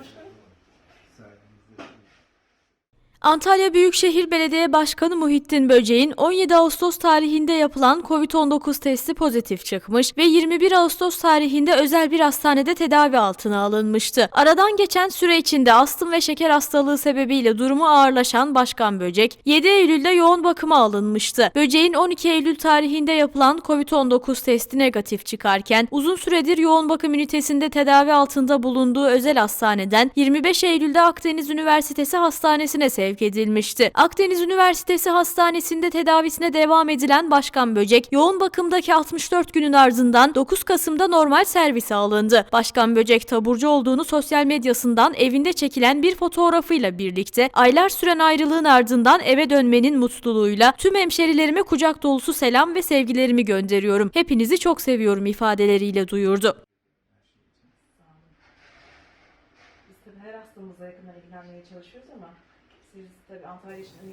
Прошу. Саня. Antalya Büyükşehir Belediye Başkanı Muhittin Böceğin 17 Ağustos tarihinde yapılan COVID-19 testi pozitif çıkmış ve 21 Ağustos tarihinde özel bir hastanede tedavi altına alınmıştı. Aradan geçen süre içinde astım ve şeker hastalığı sebebiyle durumu ağırlaşan Başkan Böcek 7 Eylül'de yoğun bakıma alınmıştı. Böceğin 12 Eylül tarihinde yapılan COVID-19 testi negatif çıkarken uzun süredir yoğun bakım ünitesinde tedavi altında bulunduğu özel hastaneden 25 Eylül'de Akdeniz Üniversitesi Hastanesi'ne sevk edilmişti. Akdeniz Üniversitesi Hastanesi'nde tedavisine devam edilen Başkan Böcek, yoğun bakımdaki 64 günün ardından 9 Kasım'da normal servise alındı. Başkan Böcek taburcu olduğunu sosyal medyasından evinde çekilen bir fotoğrafıyla birlikte aylar süren ayrılığın ardından eve dönmenin mutluluğuyla tüm hemşerilerime kucak dolusu selam ve sevgilerimi gönderiyorum. Hepinizi çok seviyorum ifadeleriyle duyurdu. Her hastamızla yakından ilgilenmeye çalışıyoruz ama siz tabii Antalya için